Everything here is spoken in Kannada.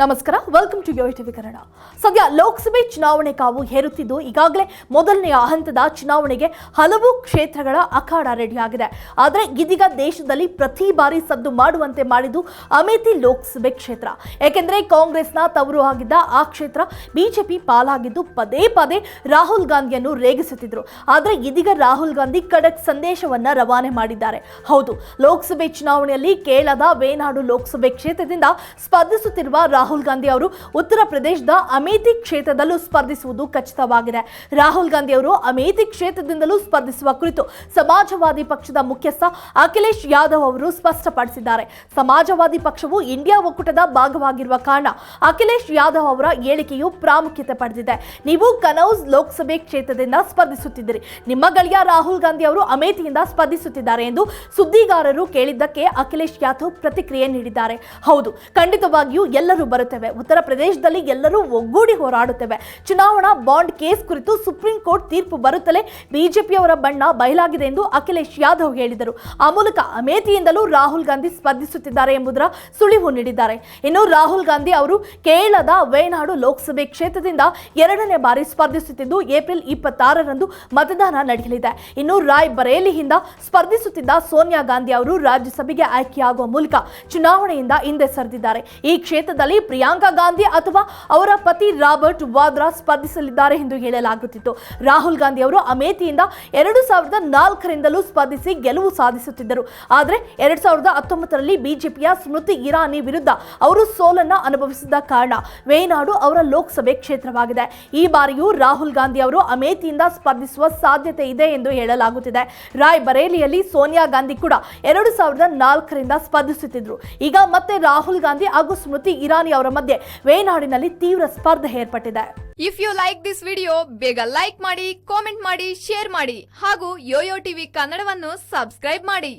ನಮಸ್ಕಾರ ವೆಲ್ಕಮ್ ಟು ಟಿವಿ ಕನ್ನಡ. ಸದ್ಯ ಲೋಕಸಭೆ ಚುನಾವಣೆ ಕಾವು ಹೇರುತ್ತಿದ್ದು, ಈಗಾಗಲೇ ಮೊದಲನೆಯ ಹಂತದ ಚುನಾವಣೆಗೆ ಹಲವು ಕ್ಷೇತ್ರಗಳ ಅಖಾಡ ರೆಡಿಯಾಗಿದೆ ಆದರೆ ಇದೀಗ ದೇಶದಲ್ಲಿ ಪ್ರತಿ ಬಾರಿ ಸದ್ದು ಮಾಡುವಂತೆ ಮಾಡಿದ್ದು ಅಮೇಥಿ ಲೋಕಸಭೆ ಕ್ಷೇತ್ರ. ಏಕೆಂದರೆ ಕಾಂಗ್ರೆಸ್ನ ತವರು ಆಗಿದ್ದ ಆ ಕ್ಷೇತ್ರ ಬಿಜೆಪಿ ಪಾಲಾಗಿದ್ದು ಪದೇ ಪದೇ ರಾಹುಲ್ ಗಾಂಧಿಯನ್ನು ರೇಗಿಸುತ್ತಿದ್ದರು ಆದರೆ ಇದೀಗ ರಾಹುಲ್ ಗಾಂಧಿ ಖಡಕ್ ಸಂದೇಶವನ್ನ ರವಾನೆ ಮಾಡಿದ್ದಾರೆ. ಹೌದು, ಲೋಕಸಭೆ ಚುನಾವಣೆಯಲ್ಲಿ ಕೇರಳದ ವೇನಾಡು ಲೋಕಸಭೆ ಕ್ಷೇತ್ರದಿಂದ ಸ್ಪರ್ಧಿಸುತ್ತಿರುವ ಗಾಂಧಿ ಅವರು ಉತ್ತರ ಪ್ರದೇಶದ ಅಮೇಥಿ ಕ್ಷೇತ್ರದಲ್ಲೂ ಸ್ಪರ್ಧಿಸುವುದು ಖಚಿತವಾಗಿದೆ. ರಾಹುಲ್ ಗಾಂಧಿ ಅವರು ಅಮೇಥಿ ಕ್ಷೇತ್ರದಿಂದಲೂ ಸ್ಪರ್ಧಿಸುವ ಕುರಿತು ಸಮಾಜವಾದಿ ಪಕ್ಷದ ಮುಖ್ಯಸ್ಥ ಅಖಿಲೇಶ್ ಯಾದವ್ ಅವರು ಸ್ಪಷ್ಟಪಡಿಸಿದ್ದಾರೆ. ಸಮಾಜವಾದಿ ಪಕ್ಷವು ಇಂಡಿಯಾ ಒಕ್ಕೂಟದ ಭಾಗವಾಗಿರುವ ಕಾರಣ ಅಖಿಲೇಶ್ ಯಾದವ್ ಅವರ ಹೇಳಿಕೆಯು ಪ್ರಾಮುಖ್ಯತೆ ಪಡೆದಿದೆ. ನೀವು ಕನೌಜ್ ಲೋಕಸಭೆ ಕ್ಷೇತ್ರದಿಂದ ಸ್ಪರ್ಧಿಸುತ್ತಿದ್ದೀರಿ. ನಿಮ್ಮ ಗಳಿಯ ರಾಹುಲ್ ಗಾಂಧಿ ಅವರು ಅಮೇಥಿಯಿಂದ ಸ್ಪರ್ಧಿಸುತ್ತಿದ್ದಾರೆ ಎಂದು ಸುದ್ದಿಗಾರರು ಕೇಳಿದ್ದಕ್ಕೆ ಅಖಿಲೇಶ್ ಯಾದವ್ ಪ್ರತಿಕ್ರಿಯೆ ನೀಡಿದ್ದಾರೆ. ಹೌದು, ಖಂಡಿತವಾಗಿಯೂ ಎಲ್ಲರೂ ಬರುತ್ತೇವೆ. ಉತ್ತರ ಪ್ರದೇಶದಲ್ಲಿ ಎಲ್ಲರೂ ಒಗ್ಗೂಡಿ ಹೋರಾಡುತ್ತೇವೆ. ಚುನಾವಣಾ ಬಾಂಡ್ ಕೇಸ್ ಕುರಿತು ಸುಪ್ರೀಂ ಕೋರ್ಟ್ ತೀರ್ಪು ಬರುತ್ತಲೇ ಬಿಜೆಪಿಯವರ ಬಣ್ಣ ಬಯಲಾಗಿದೆ ಎಂದು ಅಖಿಲೇಶ್ ಯಾದವ್ ಹೇಳಿದರು. ಆ ಮೂಲಕ ಅಮೇಥಿಯಿಂದಲೂ ರಾಹುಲ್ ಗಾಂಧಿ ಸ್ಪರ್ಧಿಸುತ್ತಿದ್ದಾರೆ ಎಂಬುದರ ಸುಳಿವು ನೀಡಿದ್ದಾರೆ. ಇನ್ನು ರಾಹುಲ್ ಗಾಂಧಿ ಅವರು ಕೇರಳದ ವೇನಾಡು ಲೋಕಸಭೆ ಕ್ಷೇತ್ರದಿಂದ ಎರಡನೇ ಬಾರಿ ಸ್ಪರ್ಧಿಸುತ್ತಿದ್ದು ಏಪ್ರಿಲ್ ಇಪ್ಪತ್ತಾರರಂದು ಮತದಾನ ನಡೆಯಲಿದೆ. ಇನ್ನು ರಾಯ್ ಬರೇಲಿಯಿಂದ ಸ್ಪರ್ಧಿಸುತ್ತಿದ್ದ ಸೋನಿಯಾ ಗಾಂಧಿ ಅವರು ರಾಜ್ಯಸಭೆಗೆ ಆಯ್ಕೆಯಾಗುವ ಮೂಲಕ ಚುನಾವಣೆಯಿಂದ ಹಿಂದೆ ಸರಿದಿದ್ದಾರೆ. ಈ ಕ್ಷೇತ್ರದಲ್ಲಿ ಪ್ರಿಯಾಂಕಾ ಗಾಂಧಿ ಅಥವಾ ಅವರ ಪತಿ ರಾಬರ್ಟ್ ವಾದ್ರಾ ಸ್ಪರ್ಧಿಸಲಿದ್ದಾರೆ ಎಂದು ಹೇಳಲಾಗುತ್ತಿತ್ತು. ರಾಹುಲ್ ಗಾಂಧಿ ಅವರು ಅಮೇಥಿಯಿಂದ ಎರಡು ಸಾವಿರದ ನಾಲ್ಕರಿಂದಲೂ ಸ್ಪರ್ಧಿಸಿ ಗೆಲುವು ಸಾಧಿಸುತ್ತಿದ್ದರು. ಆದರೆ ಎರಡು ಸಾವಿರದ ಹತ್ತೊಂಬತ್ತರಲ್ಲಿ ಬಿಜೆಪಿಯ ಸ್ಮೃತಿ ಇರಾನಿ ವಿರುದ್ಧ ಅವರು ಸೋಲನ್ನು ಅನುಭವಿಸಿದ ಕಾರಣ ವೇನಾಡು ಅವರ ಲೋಕಸಭೆ ಕ್ಷೇತ್ರವಾಗಿದೆ. ಈ ಬಾರಿಯೂ ರಾಹುಲ್ ಗಾಂಧಿ ಅವರು ಅಮೇಥಿಯಿಂದ ಸ್ಪರ್ಧಿಸುವ ಸಾಧ್ಯತೆ ಇದೆ ಎಂದು ಹೇಳಲಾಗುತ್ತಿದೆ. ರಾಯ್ ಬರೇಲಿಯಲ್ಲಿ ಸೋನಿಯಾ ಗಾಂಧಿ ಕೂಡ ಎರಡು ಸಾವಿರದ ನಾಲ್ಕರಿಂದ ಸ್ಪರ್ಧಿಸುತ್ತಿದ್ದರು ಈಗ ಮತ್ತೆ ರಾಹುಲ್ ಗಾಂಧಿ ಹಾಗೂ ಸ್ಮೃತಿ ಇರಾನಿ ಅವರ ಮಧ್ಯೆ ವೇನಾಡಿನಲ್ಲಿ ತೀವ್ರ ಸ್ಪರ್ಧೆ ಏರ್ಪಟ್ಟಿದೆ. If you like this video ಬೇಗ ಲೈಕ್ ಮಾಡಿ ಕಾಮೆಂಟ್ ಮಾಡಿ ಶೇರ್ ಮಾಡಿ ಹಾಗೂ ಯೋಯೋ ಟಿವಿ ಕನ್ನಡವನ್ನು ಸಬ್ಸ್ಕ್ರೈಬ್ ಮಾಡಿ.